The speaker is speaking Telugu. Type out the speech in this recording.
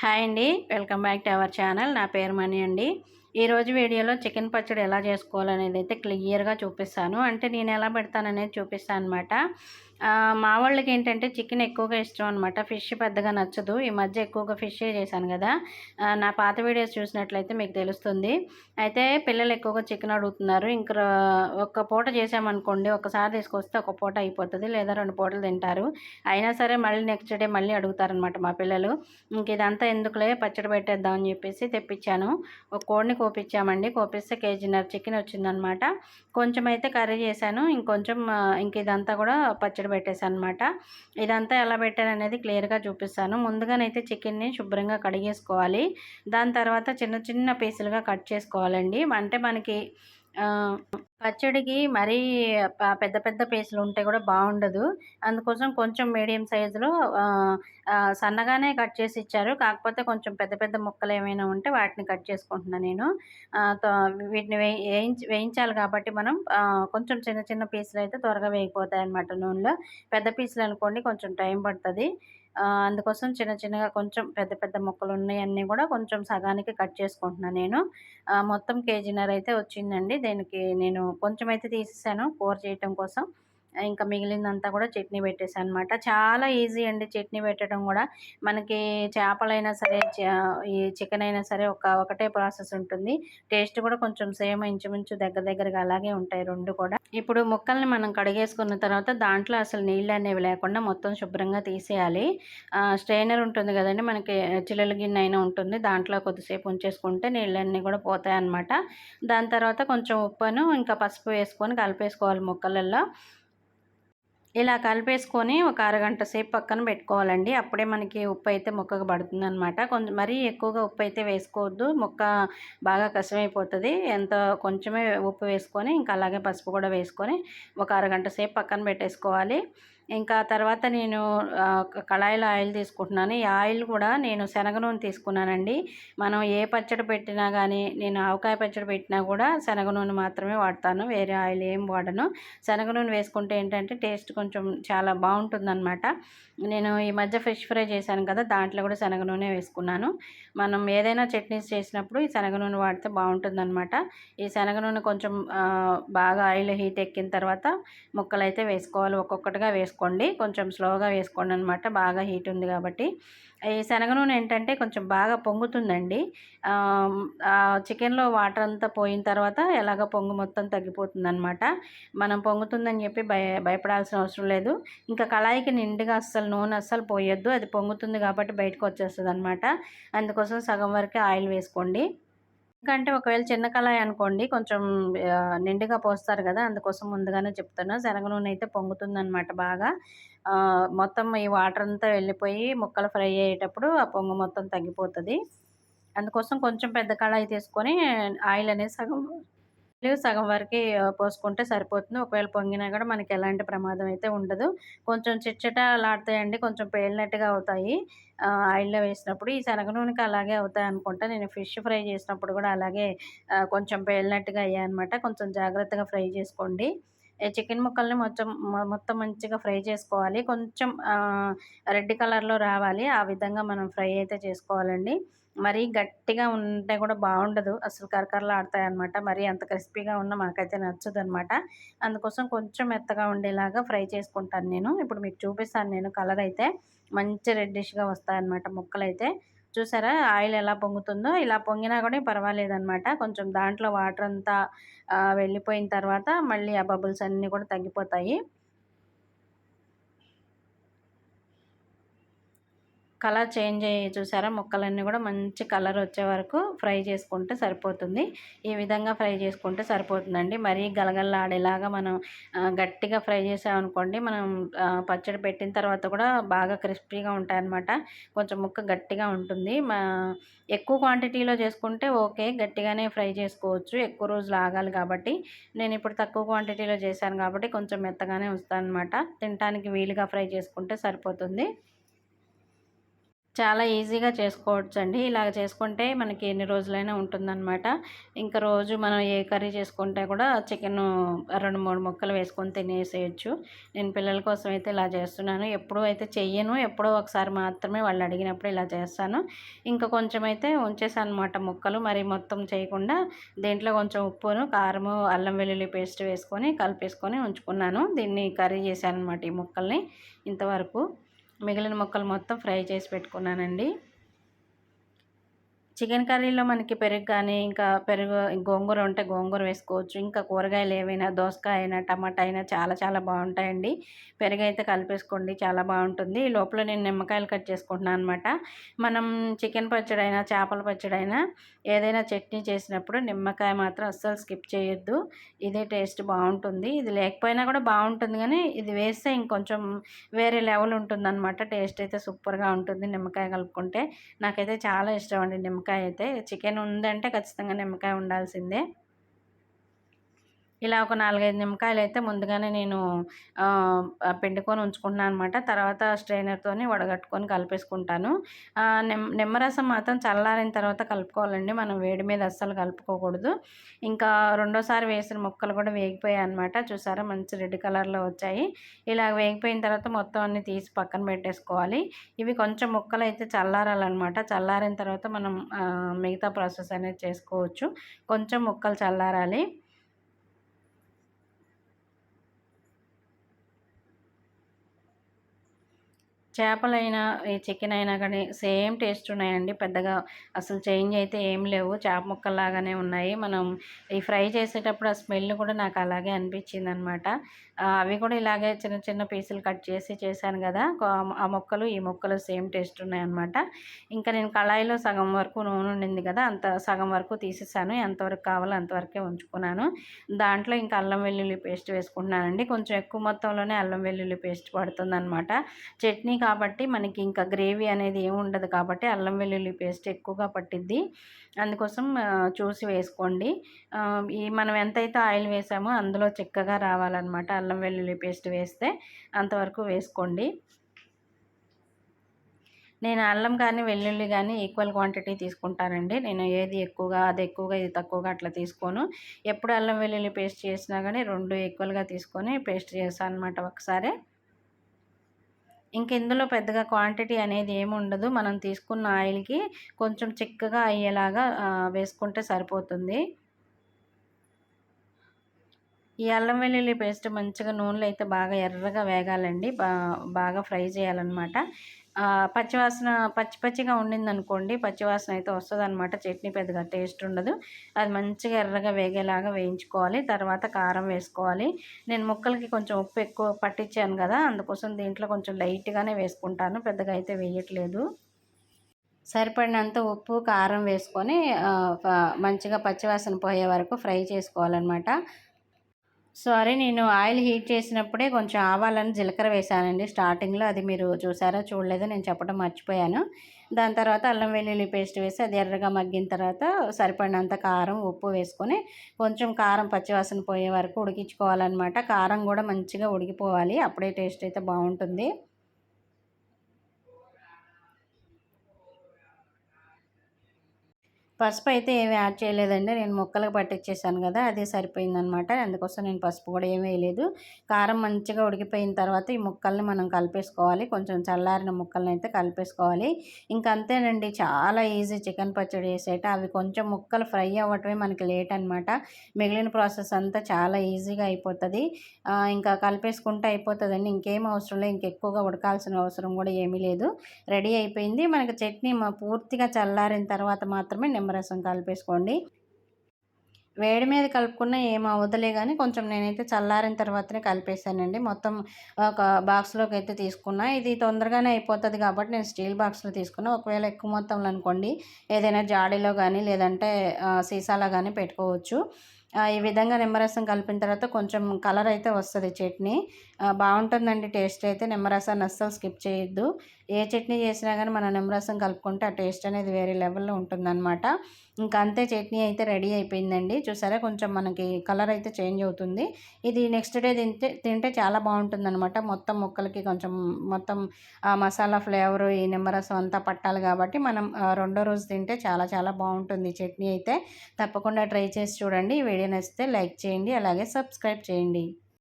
హాయ్ అండి. Welcome back to our channel. నా పేరు మణి అండి. ఈరోజు వీడియోలో చికెన్ పచ్చడి ఎలా చేసుకోవాలనేది అయితే క్లియర్గా చూపిస్తాను. అంటే నేను ఎలా పెడతాననేది చూపిస్తాను అనమాట మా వాళ్ళకి ఏంటంటే చికెన్ ఎక్కువగా ఇష్టం అనమాట ఫిష్ పెద్దగా నచ్చదు. ఈ మధ్య ఎక్కువగా ఫిష్ చేశాను కదా. నా పాత వీడియోస్ చూసినట్లయితే మీకు తెలుస్తుంది. అయితే పిల్లలు ఎక్కువగా చికెన్ అడుగుతున్నారు. ఇంకా ఒక పూట చేసామనుకోండి ఒకసారి తీసుకొస్తే ఒక పూట అయిపోతుంది లేదా రెండు పూటలు తింటారు. అయినా సరే మళ్ళీ నెక్స్ట్ డే మళ్ళీ అడుగుతారనమాట మా పిల్లలు. ఇంక ఇదంతా ఎందుకులే పచ్చడి పెట్టేద్దామని చెప్పేసి తెప్పించాను. ఒక కోడిని కోపించామండి కోపిస్తే కేజీన్నర చికెన్ వచ్చిందనమాట కొంచెం అయితే కర్రీ చేశాను. ఇంకొంచెం ఇంక ఇదంతా కూడా పచ్చడి పెట్టేశాను అనమాట ఇదంతా ఎలా పెట్టాను అనేది క్లియర్గా చూపిస్తాను. ముందుగానైతే చికెన్ని శుభ్రంగా కడిగేసుకోవాలి. దాని తర్వాత చిన్న చిన్న పీసులుగా కట్ చేసుకోవాలండి. అంటే మనకి పచ్చడికి మరీ పెద్ద పెద్ద పీసులు ఉంటే కూడా బాగుండదు. అందుకోసం కొంచెం మీడియం సైజులో సన్నగానే కట్ చేసి ఇచ్చారు. కాకపోతే కొంచెం పెద్ద పెద్ద ముక్కలు ఏమైనా ఉంటే వాటిని కట్ చేసుకుంటున్నాను నేను. వీటిని వేయించి వేయించాలి కాబట్టి మనం కొంచెం చిన్న చిన్న పీసులు అయితే త్వరగా వేగిపోతాయి అన్నమాట నూనెలో. పెద్ద పీసులు అనుకోండి కొంచెం టైం పడుతుంది. అందుకోసం చిన్న చిన్నగా కొంచెం పెద్ద పెద్ద మొక్కలు ఉన్నాయన్నీ కూడా కొంచెం సగానికి కట్ చేసుకుంటున్నాను నేను. మొత్తం కేజీన్నర అయితే వచ్చిందండి. దీనికి నేను కొంచెం అయితే తీసేసాను కూర చేయటం కోసం. ఇంకా మిగిలిందంతా కూడా చట్నీ పెట్టేసాను అనమాట చాలా ఈజీ అండి చట్నీ పెట్టడం కూడా. మనకి చేపలైనా సరే చ- ఈ చికెన్ అయినా సరే ఒక ఒకటే ప్రాసెస్ ఉంటుంది. టేస్ట్ కూడా కొంచెం సేమ్ ఇంచుమించు దగ్గర దగ్గరగా అలాగే ఉంటాయి రెండు కూడా. ఇప్పుడు ముక్కల్ని మనం కడిగేసుకున్న తర్వాత దాంట్లో అసలు నీళ్ళు అనేవి లేకుండా మొత్తం శుభ్రంగా తీసేయాలి. స్ట్రైనర్ ఉంటుంది కదండి మనకి చిల్లల గిన్నె అయినా ఉంటుంది. దాంట్లో కొద్దిసేపు ఉంచేసుకుంటే నీళ్ళన్నీ కూడా పోతాయి అన్నమాట దాని తర్వాత కొంచెం ఉప్పును ఇంకా పసుపు వేసుకొని కలిపేసుకోవాలి ముక్కలలో ఇలా కలిపేసుకొని ఒక అరగంట సేపు పక్కన పెట్టుకోవాలండి. అప్పుడే మనకి ఉప్పు అయితే ముక్కకు పడుతుంది అనమాట కొంచెం మరీ ఎక్కువగా ఉప్పు అయితే వేసుకోవద్దు. ముక్క బాగా కష్టమైపోతుంది ఎంత కొంచెమే ఉప్పు వేసుకొని ఇంకా అలాగే పసుపు కూడా వేసుకొని ఒక అరగంట సేపు పక్కన పెట్టేసుకోవాలి. ఇంకా తర్వాత నేను కళాయిలో ఆయిల్ తీసుకుంటున్నాను. ఈ ఆయిల్ కూడా నేను శనగ నూనె తీసుకున్నానండి. మనం ఏ పచ్చడి పెట్టినా కానీ నేను ఆవకాయ పచ్చడి పెట్టినా కూడా శనగ నూనె మాత్రమే వాడతాను. వేరే ఆయిల్ ఏం వాడను. శనగ నూనె వేసుకుంటే ఏంటంటే టేస్ట్ కొంచెం చాలా బాగుంటుందన్నమాట. నేను ఈ మధ్య ఫిష్ ఫ్రై చేశాను కదా దాంట్లో కూడా శనగ నూనె వేసుకున్నాను. మనం ఏదైనా చట్నీస్ చేసినప్పుడు ఈ శనగ నూనె వాడితే బాగుంటుందన్నమాట. ఈ శనగ నూనె కొంచెం బాగా ఆయిల్ హీట్ ఎక్కిన తర్వాత ముక్కలు అయితే వేసుకోవాలి. ఒక్కొక్కటిగా వేసుకోండి. కొంచెం స్లోగా వేసుకోండి అనమాట బాగా హీట్ ఉంది కాబట్టి. ఈ శనగ నూనె ఏంటంటే కొంచెం బాగా పొంగుతుందండి. చికెన్లో వాటర్ అంతా పోయిన తర్వాత ఎలాగ పొంగు మొత్తం తగ్గిపోతుందనమాట. మనం పొంగుతుందని చెప్పి భయ భయపడాల్సిన అవసరం లేదు. ఇంకా కళాయికి నిండుగా అస్సలు నూనె అస్సలు పోయొద్దు. అది పొంగుతుంది కాబట్టి బయటకు వచ్చేస్తుంది అనమాట అందుకోసం సగం వరకే ఆయిల్ వేసుకోండి. ఎందుకంటే ఒకవేళ చిన్న కళాయి అనుకోండి కొంచెం నిండుగా పోస్తారు కదా అందుకోసం ముందుగానే చెప్తున్నా. శనగ నూనె అయితే పొంగుతుందనమాట బాగా. మొత్తం ఈ వాటర్ అంతా వెళ్ళిపోయి ముక్కలు ఫ్రై అయ్యేటప్పుడు ఆ పొంగు మొత్తం తగ్గిపోతుంది. అందుకోసం కొంచెం పెద్ద కళాయి తీసుకొని ఆయిల్ అనేది సగం సగం వరకు పోసుకుంటే సరిపోతుంది. ఒకవేళ పొంగినా కూడా మనకి ఎలాంటి ప్రమాదం అయితే ఉండదు. కొంచెం చిట్టలాడతాయండి కొంచెం పేలినట్టుగా అవుతాయి. ఆయిల్లో వేసినప్పుడు. ఈ శనగ నూనెకి అలాగే అవుతాయి అనుకుంటా. నేను ఫిష్ ఫ్రై చేసినప్పుడు కూడా అలాగే కొంచెం పేలినట్టుగా అయ్యాయి అనమాట కొంచెం జాగ్రత్తగా ఫ్రై చేసుకోండి. చికెన్ ముక్కల్ని మొత్తం మొత్తం మంచిగా ఫ్రై చేసుకోవాలి. కొంచెం రెడ్ కలర్లో రావాలి. ఆ విధంగా మనం ఫ్రై అయితే చేసుకోవాలండి. మరీ గట్టిగా ఉంటే కూడా బాగుండదు. అసలు కరకరలు ఆడతాయి అనమాట మరీ అంత క్రిస్పీగా ఉన్న మాకైతే నచ్చదు అనమాట అందుకోసం కొంచెం మెత్తగా ఉండేలాగా ఫ్రై చేసుకుంటాను నేను. ఇప్పుడు మీకు చూపిస్తాను నేను కలర్ అయితే. మంచి రెడ్డిష్గా వస్తాయన్నమాట ముక్కలు అయితే చూసారా? ఆయిల్ ఎలా పొంగుతుందో ఇలా పొంగినా కూడా పర్వాలేదన్నమాట. కొంచెం దాంట్లో వాటర్ అంతా వెళ్ళిపోయిన తర్వాత మళ్ళీ ఆ బబుల్స్ అన్నీ కూడా తగ్గిపోతాయి. కలర్ చేంజ్ అయ్యి చూసారా? ముక్కలన్నీ కూడా మంచి కలర్ వచ్చే వరకు ఫ్రై చేసుకుంటే సరిపోతుంది. ఈ విధంగా ఫ్రై చేసుకుంటే సరిపోతుందండి. మరీ గలగల్లాడేలాగా మనం గట్టిగా ఫ్రై చేసామనుకోండి మనం పచ్చడి పెట్టిన తర్వాత కూడా బాగా క్రిస్పీగా ఉంటాయన్నమాట. కొంచెం ముక్క గట్టిగా ఉంటుంది. మా ఎక్కువ క్వాంటిటీలో చేసుకుంటే ఓకే గట్టిగానే ఫ్రై చేసుకోవచ్చు. ఎక్కువ రోజులు ఆగాలి కాబట్టి. నేను ఇప్పుడు తక్కువ క్వాంటిటీలో చేశాను కాబట్టి కొంచెం మెత్తగానే వస్తాను అనమాట తినడానికి వీలుగా ఫ్రై చేసుకుంటే సరిపోతుంది. చాలా ఈజీగా చేసుకోవచ్చు అండి ఇలాగ చేసుకుంటే మనకి ఎన్ని రోజులైనా ఉంటుందన్నమాట. ఇంకా రోజు మనం ఏ కర్రీ చేసుకుంటే కూడా చికెన్ రెండు మూడు ముక్కలు వేసుకొని తినేసేయచ్చు. నేను పిల్లల కోసం అయితే ఇలా చేస్తున్నాను. ఎప్పుడూ అయితే చెయ్యను ఎప్పుడో ఒకసారి మాత్రమే వాళ్ళు అడిగినప్పుడు ఇలా చేస్తాను. ఇంకా కొంచెం అయితే ఉంచేసాను అనమాట ముక్కలు. మరి మొత్తం చేయకుండా దీంట్లో కొంచెం ఉప్పును కారము అల్లం వెల్లుల్లి పేస్ట్ వేసుకొని కలిపేసుకొని ఉంచుకున్నాను. దీన్ని కర్రీ చేశాను అనమాట ఈ ముక్కల్ని ఇంతవరకు. మిగిలిన ముక్కలు మొత్తం ఫ్రై చేసి పెట్టుకున్నానండి. చికెన్ కర్రీలో మనకి పెరుగు కానీ ఇంకా పెరుగు గోంగూర ఉంటే గోంగూర వేసుకోవచ్చు. ఇంకా కూరగాయలు ఏవైనా దోసకాయ అయినా టమాటా అయినా చాలా చాలా బాగుంటాయండి. పెరుగు అయితే కలిపేసుకోండి చాలా బాగుంటుంది. ఈ లోపల నేను నిమ్మకాయలు కట్ చేసుకుంటున్నాను అనమాట మనం చికెన్ పచ్చడి అయినా చేపల పచ్చడి అయినా ఏదైనా చట్నీ చేసినప్పుడు నిమ్మకాయ మాత్రం అస్సలు స్కిప్ చేయొద్దు. ఇదే టేస్ట్ బాగుంటుంది. ఇది లేకపోయినా కూడా బాగుంటుంది కానీ ఇది వేస్తే ఇంకొంచెం వేరే లెవెల్ ఉంటుందన్నమాట. టేస్ట్ అయితే సూపర్గా ఉంటుంది నిమ్మకాయ కలుపుకుంటే. నాకైతే చాలా ఇష్టం అండి నిమ్మకాయ నిమ్మకాయ అయితే చికెన్ ఉందంటే ఖచ్చితంగా నిమ్మకాయ ఉండాల్సిందే. ఇలా ఒక నాలుగైదు నిమ్మకాయలు అయితే ముందుగానే నేను పిండుకొని ఉంచుకుంటున్నాను అనమాట తర్వాత స్ట్రైనర్తో వడగట్టుకొని కలిపేసుకుంటాను. నిమ్మ నిమ్మరసం మాత్రం చల్లారిన తర్వాత కలుపుకోవాలండి. మనం వేడి మీద అస్సలు కలుపుకోకూడదు. ఇంకా రెండోసారి వేసిన ముక్కలు కూడా వేగిపోయాయి అనమాట చూసారా? మంచి రెడ్ కలర్లో వచ్చాయి. ఇలా వేగిపోయిన తర్వాత మొత్తం అన్ని తీసి పక్కన పెట్టేసుకోవాలి. ఇవి కొంచెం ముక్కలు అయితే చల్లారాలన్నమాట. చల్లారిన తర్వాత మనం మిగతా ప్రాసెస్ అనేది చేసుకోవచ్చు. కొంచెం ముక్కలు చల్లారాలి. చేపలైనా ఈ చికెన్ అయినా కానీ సేమ్ టేస్ట్ ఉన్నాయండి పెద్దగా అసలు చేంజ్ అయితే ఏం లేవు. చేప ముక్కల్లాగానే ఉన్నాయి. మనం ఈ ఫ్రై చేసేటప్పుడు ఆ స్మెల్ కూడా నాకు అలాగే అనిపించింది అనమాట అవి కూడా ఇలాగే చిన్న చిన్న పీసులు కట్ చేసి చేశాను కదా ఆ మొక్కలు ఈ మొక్కలు సేమ్ టేస్ట్ ఉన్నాయన్నమాట ఇంకా నేను కళాయిలో సగం వరకు నూనె ఉండింది కదా అంత సగం వరకు తీసేసాను. ఎంతవరకు కావాలో అంతవరకే ఉంచుకున్నాను. దాంట్లో ఇంకా అల్లం వెల్లుల్లి పేస్ట్ వేసుకుంటున్నానండి. కొంచెం ఎక్కువ మొత్తంలోనే అల్లం వెల్లుల్లి పేస్ట్ పడుతుంది అనమాట చట్నీ కాబట్టి మనకి ఇంకా గ్రేవీ అనేది ఏమి ఉండదు కాబట్టి అల్లం వెల్లుల్లి పేస్ట్ ఎక్కువగా పట్టిద్ది. అందుకోసం చూసి వేసుకోండి. ఈ మనం ఎంతైతే ఆయిల్ వేసామో అందులో చిక్కగా రావాలన్నమాట అల్లం వెల్లుల్లి పేస్ట్ వేస్తే. అంతవరకు వేసుకోండి. నేను అల్లం కానీ వెల్లుల్లి కానీ ఈక్వల్ క్వాంటిటీ తీసుకుంటానండి. నేను ఏది ఎక్కువగా అది ఎక్కువగా ఇది తక్కువగా అట్లా తీసుకోను. ఎప్పుడు అల్లం వెల్లుల్లి పేస్ట్ చేసినా కానీ రెండు ఈక్వల్గా తీసుకొని పేస్ట్ చేస్తాను అనమాట ఒకసారి. ఇంక ఇందులో పెద్దగా క్వాంటిటీ అనేది ఏమి ఉండదు. మనం తీసుకున్న ఆయిల్కి కొంచెం చిక్కగా అయ్యేలాగా వేసుకుంటే సరిపోతుంది. ఈ అల్లం వెల్లుల్లి పేస్ట్ మంచిగా నూనెలో అయితే బాగా ఎర్రగా వేగాలండి. బాగా ఫ్రై చేయాలన్నమాట. పచ్చివాసన పచ్చి పచ్చిగా ఉండింది అనుకోండి పచ్చివాసన అయితే వస్తుంది అనమాట చట్నీ పెద్దగా టేస్ట్ ఉండదు. అది మంచిగా ఎర్రగా వేగేలాగా వేయించుకోవాలి. తర్వాత కారం వేసుకోవాలి. నేను ముక్కలకి కొంచెం ఉప్పు ఎక్కువ పట్టించాను కదా అందుకోసం దీంట్లో కొంచెం లైట్గానే వేసుకుంటాను. పెద్దగా అయితే వేయట్లేదు. సరిపడినంత ఉప్పు కారం వేసుకొని మంచిగా పచ్చివాసన పోయే వరకు ఫ్రై చేసుకోవాలన్నమాట. సారీ నేను ఆయిల్ హీట్ చేసినప్పుడే కొంచెం ఆవాలని జీలకర్ర వేసానండి. స్టార్టింగ్లో అది మీరు చూసారా చూడలేదో నేను చెప్పడం మర్చిపోయాను. దాని తర్వాత అల్లం వెల్లుల్లి పేస్ట్ వేసి అది ఎర్రగా మగ్గిన తర్వాత సరిపడినంత కారం ఉప్పు వేసుకొని కొంచెం కారం పచ్చివాసన పోయే వరకు ఉడికించుకోవాలన్నమాట. కారం కూడా మంచిగా ఉడికిపోవాలి. అప్పుడే టేస్ట్ అయితే బాగుంటుంది. పసుపు అయితే ఏమి యాడ్ చేయలేదండి. నేను ముక్కలకు పట్టించేసాను కదా అదే సరిపోయిందనమాట. అందుకోసం నేను పసుపు కూడా ఏమీ వేయలేదు. కారం మంచిగా ఉడికిపోయిన తర్వాత ఈ ముక్కల్ని మనం కలిపేసుకోవాలి. కొంచెం చల్లారిన ముక్కల్ని అయితే కలిపేసుకోవాలి. ఇంకా అంతేనండి చాలా ఈజీ చికెన్ పచ్చడి చేసేట. అవి కొంచెం ముక్కలు ఫ్రై అవ్వటమే మనకి లేట్ అనమాట. మిగిలిన ప్రాసెస్ అంతా చాలా ఈజీగా అయిపోతుంది. ఇంకా కలిపేసుకుంటే అయిపోతుందండి. ఇంకేం అవసరం లేదు. ఇంకెక్కువగా ఉడకాల్సిన అవసరం కూడా ఏమీ లేదు. రెడీ అయిపోయింది. మనకి చట్నీ పూర్తిగా చల్లారిన తర్వాత మాత్రమే నిమ్మరసం కలిపేసుకోండి. వేడి మీద కలుపుకున్న ఏం అవ్వదులే కానీ కొంచెం నేనైతే చల్లారిన తర్వాతనే కలిపేసానండి మొత్తం ఒక బాక్స్లోకి అయితే తీసుకున్నా. ఇది తొందరగానే అయిపోతుంది కాబట్టి నేను స్టీల్ బాక్స్లో తీసుకున్నా. ఒకవేళ ఎక్కువ మొత్తంలో అనుకోండి ఏదైనా జాడీలో కానీ లేదంటే సీసాలో కానీ పెట్టుకోవచ్చు. ఈ విధంగా నిమ్మరసం కలిపిన తర్వాత కొంచెం కలర్ అయితే వస్తుంది చట్నీ. బాగుంటుందండి టేస్ట్ అయితే. నిమ్మరసాన్ని అస్సలు స్కిప్ చేయొద్దు. ఏ చట్నీ చేసినా కానీ మనం నిమ్మరసం కలుపుకుంటే ఆ టేస్ట్ అనేది వేరే లెవెల్లో ఉంటుందన్నమాట. ఇంకా అంతే చట్నీ అయితే రెడీ అయిపోయిందండి. చూసారా? కొంచెం మనకి కలర్ అయితే చేంజ్ అవుతుంది. ఇది నెక్స్ట్ డే తింటే తింటే చాలా బాగుంటుందన్నమాట. మొత్తం ముక్కలకి కొంచెం మొత్తం ఆ మసాలా ఫ్లేవర్ ఈ నిమ్మరసం అంతా పట్టాలి కాబట్టి మనం రెండో రోజు తింటే చాలా చాలా బాగుంటుంది చట్నీ అయితే. తప్పకుండా ట్రై చేసి చూడండి. ఈ వీడియో నచ్చితే లైక్ చేయండి అలాగే సబ్స్క్రైబ్ చేయండి.